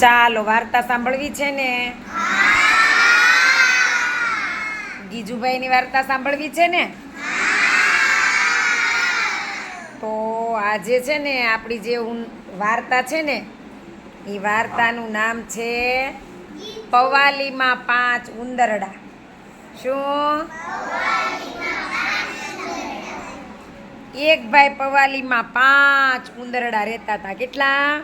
ચાલો, વાર્તા સાંભળવી છે ને? ગીજુભાઈની વાર્તા સાંભળવી છે ને? તો આજે છે ને આપણી જે વાર્તા છે ને, એ વાર્તાનું નામ છે પવાલીમાં પાંચ ઉંદરડા. શું? એક ભાઈ પવાલીમાં પાંચ ઉંદરડા રહેતા હતા. કેટલા?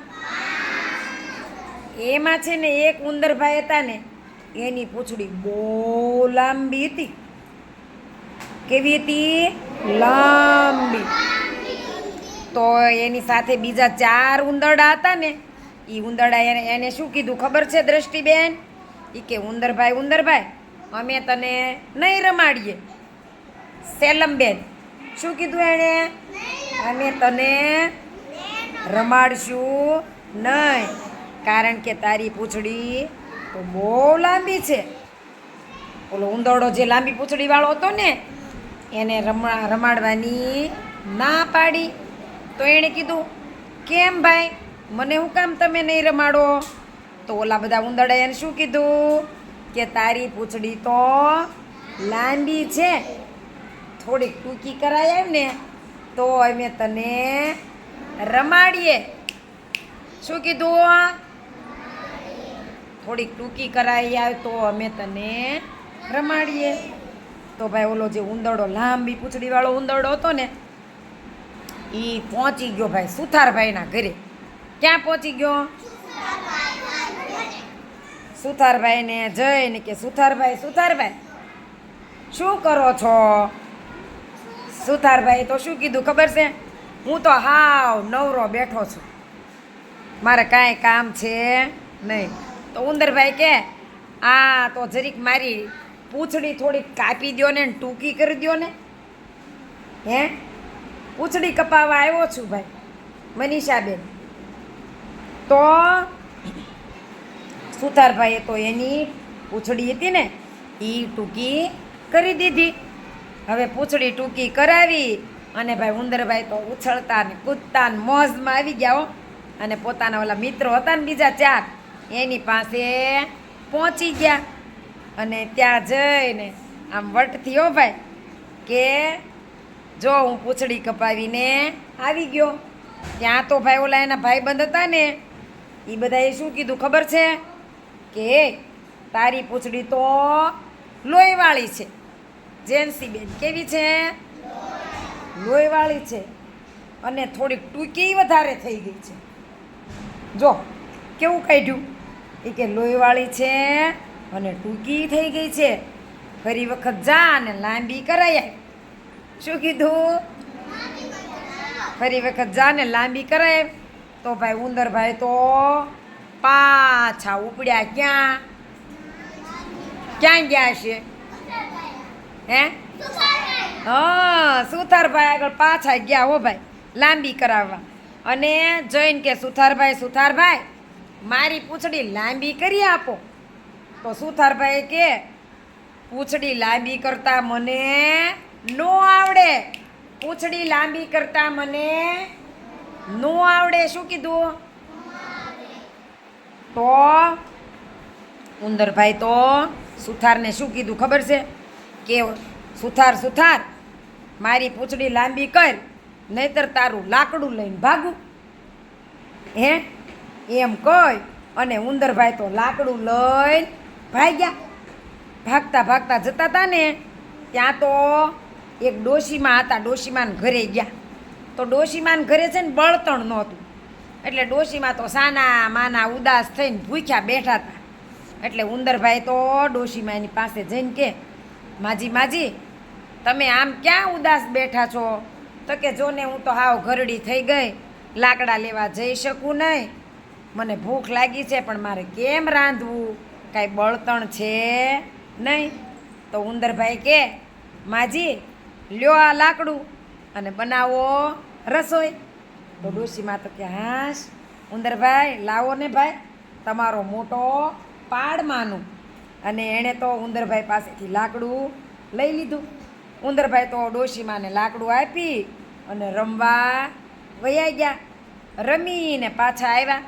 એમાં છે ને એક ઉંદરભાઈ હતા ને, એની પૂંછડી બહુ લાંબી હતી. કેવી હતી? લાંબી. તો એની સાથે બીજા ચાર ઉંદરડા હતા ને એ ઉંદરડા એને એને શું કીધું ખબર છે દ્રષ્ટિબેન? એ કે, ઉંદરભાઈ ઉંદરભાઈ, અમે તને નહીં રમાડીએ. સેલમબેન, શું કીધું એણે? અમે તને રમાડશું નહીં. કારણ કે તારી પૂંછડી તો બહુ લાંબી છે. ઓલો ઉંદરડો જે લાંબી પૂંછડીવાળો હતો ને, એને રમા, રમાડવાની ના પાડી. તો એણે કીધું, કેમ ભાઈ? મને હું કામ તમે નહીં રમાડો? તો ઓલા બધા ઉંદરડા એને શું કીધું? કે તારી પૂંછડી તો લાંબી છે. થોડીક ટૂંકી કરાય આવે ને, તો અમે તને રમાડીએ. શું કીધું? થોડીક ટૂંકી કરાવી આવે તો અમે તને રમાડીએ. તો ભાઈ ઓલો જે ઉંદરડો, લાંબી પૂંછડીવાળો ઉંદરડો હતો ને એ પહોંચી ગયો ભાઈ સુથારભાઈના ઘરે. ક્યાં પહોંચી ગયો? સુથારભાઈને જઈને કે, સુથારભાઈ સુથારભાઈ, શું કરો છો? સુથારભાઈ તો શું કીધું ખબર છે? હું તો હાવ નવરો બેઠો છું. મારે કાંઈ કામ છે નહીં. તો ઉંદરભાઈ કે, આ તો જરીક મારી પૂંછડી થોડીક કાપી દો ને ટૂંકી કરી દો ને. હે? પૂંછડી કપાવવા આવ્યો છું ભાઈ, મનીષાબેન. તો સુથારભાઈએ તો એની પૂંછડી હતી ને એ ટૂંકી કરી દીધી. હવે પૂંછડી ટૂંકી કરાવી અને ભાઈ ઉંદરભાઈ તો ઉછળતા ને કૂદતા ને મોજમાં આવી ગયા હો. અને પોતાના ઓલા મિત્રો હતા ને બીજા ચાર એની પાસે પહોંચી ગયા. અને ત્યાં જઈને આમ વટથી હો ભાઈ કે જો હું પૂંછડી કપાવીને આવી ગયો. ત્યાં તો ભાઈ ઓલા એના ભાઈબંધ હતા ને એ બધાએ શું કીધું ખબર છે? કે તારી પૂછડી તો લોહીવાળી છે. જેન્સીબેન કેવી છે? લોહીવાળી છે. અને થોડીક ટૂંકી વધારે થઈ ગઈ છે. જો કેવું કાઢ્યું? એ કે લોહીવાળી છે અને ટૂંકી થઈ ગઈ છે. ફરી વખત જા અને લાંબી કરાય શું કીધું? ફરી વખત જા ને લાંબી કરાય તો ભાઈ ઉંદરભાઈ તો પાછા ઉપડ્યા ક્યાં? ક્યાં ગયા છે હે? હા, સુથારભાઈ આગળ પાછા ગયા હો ભાઈ. લાંબી કરાવવા. અને જઈને કે સુથારભાઈ સુથારભાઈ મારી પૂંછડી લાંબી કરી આપો. તો સુથારભાઈ કે, પૂંછડી લાંબી કરતા મને નો આવડે. પૂંછડી લાંબી કરતા મને નો આવડે. શું કીધું? તો ઉંદરભાઈ તો સુથારને શું કીધું ખબર છે? કે સુથાર સુથાર, મારી પૂંછડી લાંબી કર, નહીતર તારું લાકડું લઈને ભાગું. હે? એમ કહી અને ઉંદરભાઈ તો લાકડું લઈને ભાગ્યા ભાગતા ભાગતા જતા હતા ને, ત્યાં તો એક ડોશીમાં હતા, ડોશીમાન ઘરે ગયા. તો ડોશીમાન ઘરે છે ને બળતણ નહોતું. એટલે ડોશીમાં તો સાના માના ઉદાસ થઈને ભૂખ્યા બેઠા હતા એટલે ઉંદરભાઈ તો ડોશીમાં એની પાસે જઈને કે, માજી માજી, તમે આમ ક્યાં ઉદાસ બેઠા છો? તો કે જો ને હું તો હાવ ઘરડી થઈ ગઈ. લાકડા લેવા જઈ શકું નહીં. મને ભૂખ લાગી છે, પણ મારે કેમ રાંધવું? કાંઈ બળતણ છે નહીં? તો ઉંદરભાઈ કે, માજી, લ્યો આ લાકડું અને બનાવો રસોઈ. તો ડોશીમાં તો કે, હાશ, ઉંદરભાઈ, લાવો ને ભાઈ, તમારો મોટો પાડમાનું. અને એણે તો ઉંદરભાઈ પાસેથી લાકડું લઈ લીધું. ઉંદરભાઈ તો ડોશીમાને લાકડું આપી અને રમવા વયા ગયા. રમીને પાછા આવ્યા.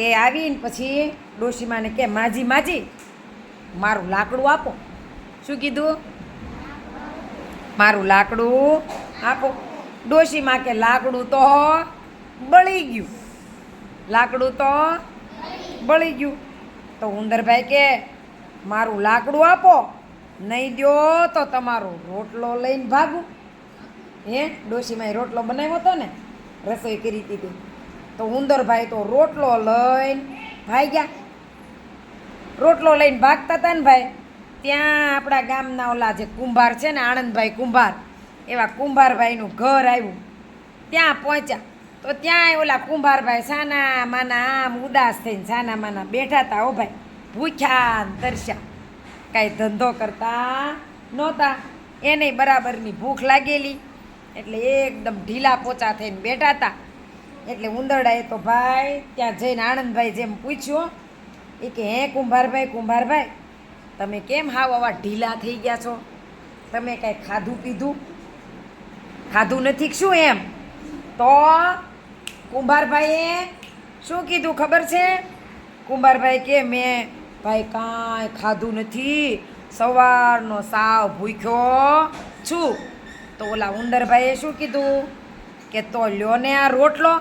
તે આવીને પછી ડોશીમાને કે, માજી માજી, મારું લાકડું આપો. શું કીધું? મારું લાકડું આપો. ડોશીમાં કે, લાકડું તો બળી ગયું. લાકડું તો બળી ગયું. તો ઉંદરભાઈ કે, મારું લાકડું આપો, નહીં દો તો તમારો રોટલો લઈને ભાગું. હે ડોશીમાં રોટલો બનાવ્યો હતો ને, રસોઈ કરી હતી તે. ઉંદરભાઈ તો રોટલો લઈને ભાગ્યા. રોટલો લઈને ભાગતા હતા ને ભાઈ. ત્યાં આપણા ગામના ઓલા જે કુંભાર છે ને, આણંદભાઈ કુંભાર, એવા કુંભારભાઈનું ઘર આવ્યું. ત્યાં પહોંચ્યા. તો ત્યાં ઓલા કુંભારભાઈ સાના માના આમ ઉદાસ થઈને સાના માના બેઠા હતા ઓ ભાઈ. ભૂખ્યા તરસ્યા. કાંઈ ધંધો કરતા નહોતા. એને બરાબરની ભૂખ લાગેલી. એટલે એકદમ ઢીલા પોચા થઈને બેઠા હતા એટલે ઉંદરડાએ તો ભાઈ, ત્યાં જઈને આણંદભાઈ જેમ પૂછ્યું એ કે, હે કુંભારભાઈ કુંભારભાઈ, તમે કેમ હાવ આવા ઢીલા થઈ ગયા છો? તમે કાંઈ ખાધું પીધું? ખાધું નથી શું એમ? તો કુંભારભાઈએ શું કીધું ખબર છે? કુંભારભાઈ કે, મેં ભાઈ કાંઈ ખાધું નથી. સવારનો સાવ ભૂખ્યો છું. તો ઓલા ઉંદરભાઈએ શું કીધું? કે, તો લ્યો ને આ રોટલો.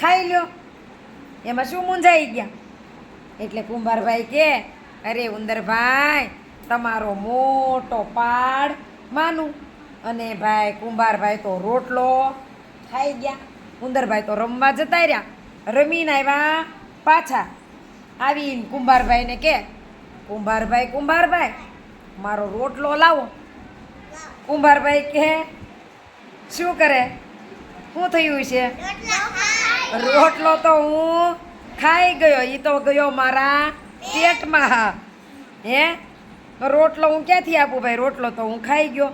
ખાઈ લ્યો એમાં શું મૂંઝાઈ ગયા? એટલે કુંભારભાઈ કે, અરે ઉંદરભાઈ, તમારો મોટો પાડ માનું. અને ભાઈ કુંભારભાઈ તો રોટલો ખાઈ ગયા. ઉંદરભાઈ તો રમવા જતા રહ્યા. રમીને આવ્યા પાછા. આવીને કુંભારભાઈને કે, કુંભારભાઈ કુંભારભાઈ, મારો રોટલો લાવો. કુંભારભાઈ કે, શું કરે? શું થયું છે? રોટલો તો હું ખાઈ ગયો એ તો ગયો મારા પેટમાં. હે? રોટલો હું ક્યાંથી આપું ભાઈ? રોટલો તો હું ખાઈ ગયો.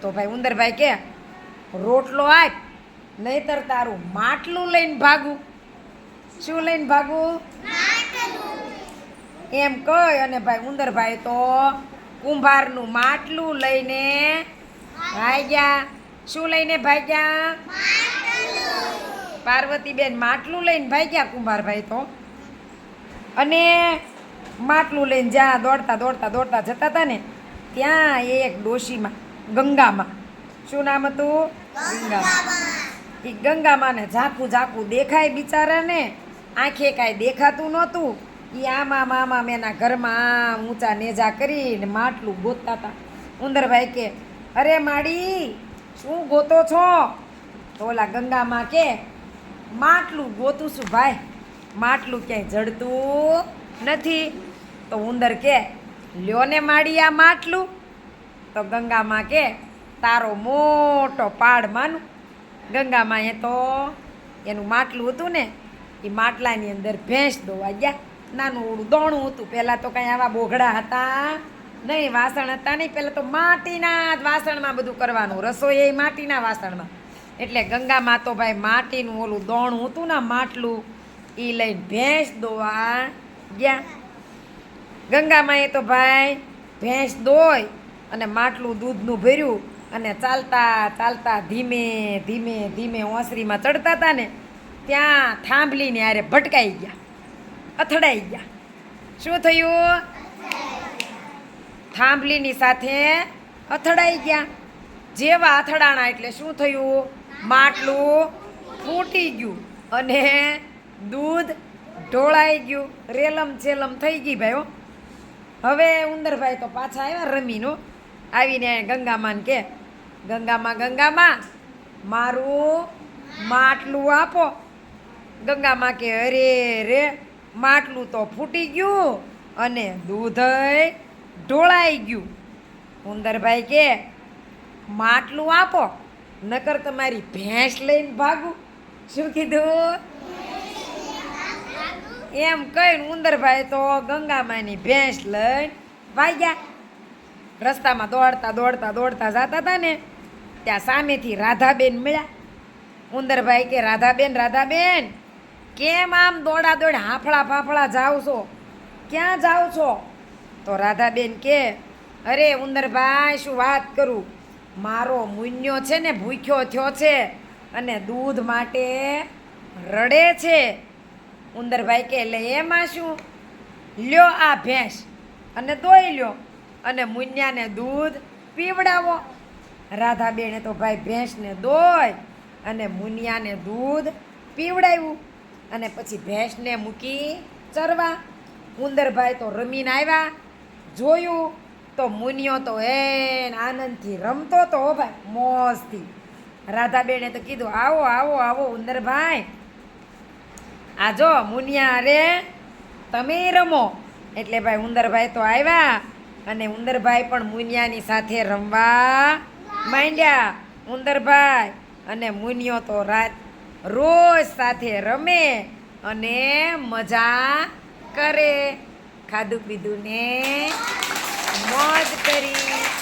તો ભાઈ ઉંદરભાઈ કે, રોટલો આપ, નહીતર તારું માટલું લઈને ભાગું. શું લઈને ભાગું? એમ કહી અને ભાઈ ઉંદરભાઈ તો કુંભારનું માટલું લઈને ભાગ્યા. શું લઈને ભાગ્યા? પાર્વતીબેન માટલું લઈને ભાગ્યા કુંભારભાઈ તો. અને માટલું લઈને જ્યાં દોડતા દોડતા દોડતા જતા હતા ને, ત્યાં એક ડોશીમાં, ગંગામાં. શું નામ હતું? ગંગામાં. એ ગંગામાને ઝાંખું ઝાંખું દેખાય બિચારાને, આંખે કાંઈ દેખાતું નહોતું. એ આમાં મામા મેના ઘરમાં આમ ઊંચા નેજા કરીને માટલું ગોતતા હતા. ઉંદરભાઈ કે, અરે માડી, શું ગોતો છો? તો ઓલા ગંગામાં કે માટલું ગોતું છું ભાઈ. માટલું ક્યાંય જડતું નથી. તો ઉંદર કે, લ્યો ને માડી આ માટલું. તો ગંગામાં કે, તારો મોટો પાડ માનું. ગંગામાં એ તો એનું માટલું હતું ને, એ માટલાની અંદર ભેંસ દોવા ગયા. નાનું ઓળું દોણું હતું. પહેલાં તો કાંઈ આવા બોઘડા હતા નહીં, વાસણ હતા નહીં. પહેલાં તો માટીના જ વાસણમાં બધું કરવાનું. રસોઈ એ માટીના વાસણમાં. એટલે ગંગામાં તો ભાઈ માટીનું ઓલું દોણું હતું ને માટલું એ લઈને ભેંસ દોવા ગયા. ગંગામાં એ તો ભાઈ ભેંસ દોય અને માટલું દૂધનું ભર્યું અને ચાલતા ચાલતા ધીમે ધીમે ધીમે ઓસરીમાં ચડતા હતા ને, ત્યાં થાંભલીને હારે ભટકાઈ ગયા, અથડાઈ ગયા. શું થયું? થાંભલીની સાથે અથડાઈ ગયા. જેવા અથડાણા એટલે શું થયું? માટલું ફૂટી ગયું અને દૂધ ઢોળાઈ ગયું. રેલમ છેલમ થઈ ગઈ ભાઈ હો. હવે ઉંદરભાઈ તો પાછા આવ્યા રમીનો આવીને ગંગામાન કે, ગંગામાં ગંગામાં, મારું માટલું આપો. ગંગામાં કે, અરે રે, માટલું તો ફૂટી ગયું અને દૂધય ઢોળાઈ ગયું. ઉંદરભાઈ કે, માટલું આપો. નકર તમારી ભેંસ લઈને ભાગું. શું કીધું? એમ કહીને ઉંદરભાઈ તો ગંગામાની ભેંસ લઈને ભાગ્યા રસ્તામાં દોડતા દોડતા દોડતા જતા હતા ને, ત્યાં સામેથી રાધાબેન મળ્યા. ઉંદરભાઈ કે, રાધાબેન રાધાબેન, કેમ આમ દોડા દોડ હાફળા ફાફળા જાઓ છો? ક્યાં જાઓ છો? તો રાધાબેન કે, અરે ઉંદરભાઈ, શું વાત કરું? મારો મુન્યો છે ને ભૂખ્યો થયો છે અને દૂધ માટે રડે છે. ઉંદરભાઈ કે એટલે એમાં શું લ્યો આ ભેંસ અને દોઈ લ્યો અને મુન્યાને દૂધ પીવડાવો. રાધાબેને તો ભાઈ ભેંસને દોય અને મુનિયાને દૂધ પીવડાવ્યું અને પછી ભેંસને મૂકી ચરવા. ઉંદરભાઈ તો રમીને આવ્યા, જોયું તો મુનિયો તો એન આનંદથી રમતો તો ભાઈ, મોજથી. રાધાબેને તો કીધું, આવો આવો આવો, ઉંદરભાઈ. આ જો મુનિયા અરે તમે રમો. એટલે ભાઈ ઉંદરભાઈ તો આવ્યા અને ઉંદરભાઈ પણ મુનિયાની સાથે રમવા માંડ્યા. ઉંદરભાઈ અને મુનિયો તો રાત રોજ સાથે રમે અને મજા કરે. ખાધું પીધું ને મોજ કરી